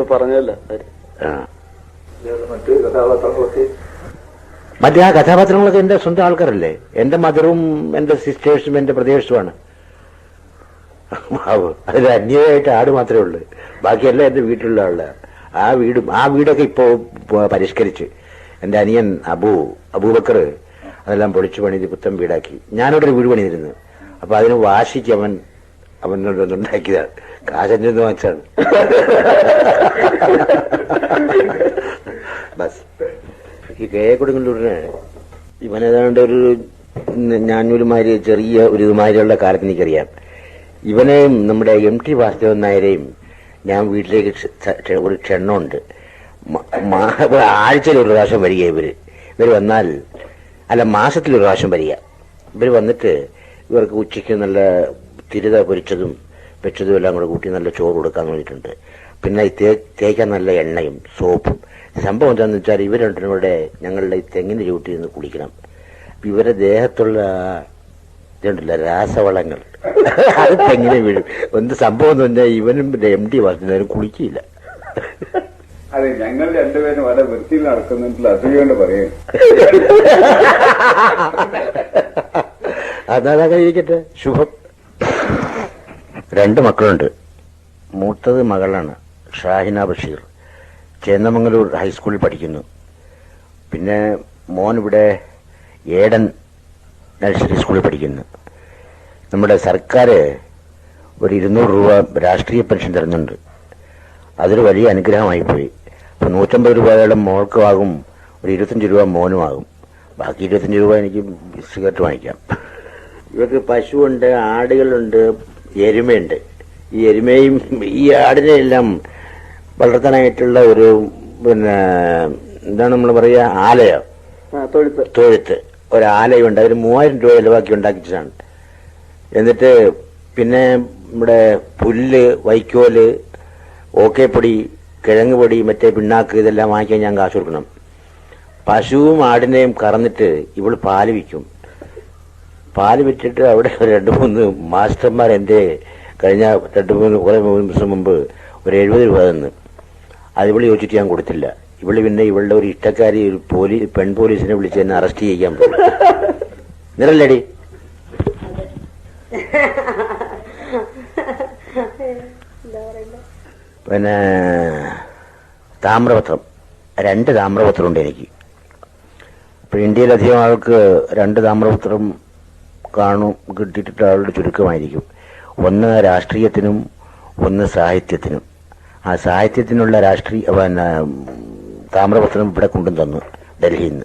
ഇപ്പൊ പറഞ്ഞല്ല. ആ. മറ്റു കഥാപാത്രങ്ങളൊക്കെ. മറ്റേ ആ കഥാപാത്രങ്ങളൊക്കെ എന്റെ സ്വന്തം ആൾക്കാരല്ലേ? എന്റെ മദറും എന്റെ സിസ്റ്റേഴ്സും എന്റെ പ്രദേശവുമാണ് അതിൽ അന്യമായിട്ട് ആട് മാത്രമേ ഉള്ളൂ. ബാക്കിയെല്ലാം എന്റെ വീട്ടിലുള്ള ആൾ. ആ വീടും ആ വീടൊക്കെ ഇപ്പോ പരിഷ്കരിച്ച്. എന്റെ അനിയൻ അബു അബൂബക്കർ അതെല്ലാം പൊളിച്ചു പണിത് പുത്തൻ വീടാക്കി. ഞാനിവിടെ ഒരു വീട് പണിതിരുന്നു. അപ്പൊ അതിന് വാശിക്ക് അവൻ അവനോട് ഉണ്ടാക്കിയതാണ് കാശന്റെ വാങ്ങിച്ചാണ് ബസ്. ഈ കേ എ ഇവനേതാണ്ട് ഒരു ഞാനൊരുമാതിരി ചെറിയ ഒരു ഇതുമാതിരിയുള്ള കാലത്ത് എനിക്കറിയാം. ഇവനെയും നമ്മുടെ എം ടി വാസുദേവൻ നായരെയും ഞാൻ വീട്ടിലേക്ക് ഒരു ക്ഷണമുണ്ട്. ആഴ്ചയിൽ ഒരു പ്രാവശ്യം വരിക ഇവർ. ഇവർ വന്നാൽ അല്ല മാസത്തിൽ ഒരു പ്രാവശ്യം വരിക. ഇവർ വന്നിട്ട് ഇവർക്ക് ഉച്ചയ്ക്ക് നല്ല തിരുത പൊരിച്ചതും വെച്ചതും എല്ലാം കൂടെ കൂട്ടി നല്ല ചോറ് കൊടുക്കാൻ വേണ്ടിയിട്ടുണ്ട്. പിന്നെ ഈ തേ തേക്കാൻ നല്ല എണ്ണയും സോപ്പും. സംഭവം എന്താണെന്ന് വെച്ചാൽ ഇവർ രണ്ടിനും കൂടെ ഞങ്ങളുടെ ഈ തെങ്ങിന് ചൂട്ടിൽ നിന്ന് കുളിക്കണം ഇവരെ ദേഹത്തുള്ള ഇതുണ്ടല്ല രാസവളങ്ങൾ. അത് തെങ്ങിനെ വീഴും. എന്ത് സംഭവം എന്ന് പറഞ്ഞാൽ ഇവനും എം ഡി വർദ്ധനവരും കുളിക്കില്ല. അതെ ഞങ്ങൾ രണ്ടുപേരും വളരെ വൃത്തിയിൽ നടക്കുന്നിട്ടുള്ള അസൂയോണ്ട് പറയും. അതാണ് ഇരിക്കട്ടെ ശുഭം. രണ്ട് മക്കളുണ്ട്. മൂത്തത് മകളാണ് ഷാഹിന ബഷീർ. ചേന്നമംഗലൂർ ഹൈസ്കൂളിൽ പഠിക്കുന്നു. പിന്നെ മോൻ ഇവിടെ ഏടൻ നഴ്സറി സ്കൂളിൽ പഠിക്കുന്നു. നമ്മുടെ സർക്കാർ ഒരു ഇരുന്നൂറ് രൂപ രാഷ്ട്രീയ പെൻഷൻ തരുന്നുണ്ട്. അതൊരു വലിയ അനുഗ്രഹമായി പോയി. അപ്പോൾ നൂറ്റമ്പത് രൂപയുടെ മോൾക്കും ആകും ഒരു ഇരുപത്തഞ്ച് രൂപ മോനുമാകും ബാക്കി ഇരുപത്തഞ്ച് രൂപ എനിക്ക് സിഗരറ്റ് വാങ്ങിക്കാം. ഇവർക്ക് പശുവുണ്ട് ആടുകളുണ്ട് എരുമയുണ്ട്. ഈ എരുമയും ഈ ആടിനെയെല്ലാം വളർത്താനായിട്ടുള്ള ഒരു പിന്നെ എന്താണ് നമ്മൾ പറയുക ആലയോ? തൊഴുത്ത്. തൊഴുത്ത്. ഒരു ആലയുണ്ട് അതിന് മൂവായിരം രൂപ ചിലവാക്കി ഉണ്ടാക്കിച്ചതാണ്. എന്നിട്ട് പിന്നെ നമ്മുടെ പുല്ല് വൈക്കോൽ ഓക്കേപ്പൊടി കിഴങ്ങ് പൊടി മറ്റേ പിണ്ണാക്ക് ഇതെല്ലാം വാങ്ങിക്കാൻ ഞാൻ കാശ് കൊടുക്കണം. പശുവും ആടിനെയും കറന്നിട്ട് ഇവൾ പാൽ വിൽക്കും. പാൽ വെച്ചിട്ട് അവിടെ രണ്ട് മൂന്ന് മാസ്റ്റർമാർ എന്റെ കഴിഞ്ഞ രണ്ട് മൂന്ന് കുറെ മൂന്ന് ദിവസം മുമ്പ് ഒരു എഴുപത് രൂപ തന്നു. അത് വിളി ചോദിച്ചിട്ട് ഞാൻ കൊടുത്തില്ല. ഇവൾ പിന്നെ ഇവളുടെ ഒരു ഇഷ്ടക്കാരി ഒരു പോലീസ് പെൺ പോലീസിനെ വിളിച്ച് എന്നെ അറസ്റ്റ് ചെയ്യാൻ പോയി. നിറല്ലടി. പിന്നെ താമ്രപത്രം. രണ്ട് താമ്രപത്രമുണ്ട് എനിക്ക്. ഇപ്പൊ ഇന്ത്യയിലധികം ആൾക്ക് രണ്ട് താമ്രപത്രം കാണും കിട്ടിയിട്ട് ആളുടെ ചുരുക്കമായിരിക്കും. ഒന്ന് രാഷ്ട്രീയത്തിനും ഒന്ന് സാഹിത്യത്തിനും. ആ സാഹിത്യത്തിനുള്ള രാഷ്ട്രീയ താമ്രപത്രം ഇവിടെ കൊണ്ടു തന്നു ഡൽഹിയിൽ നിന്ന്.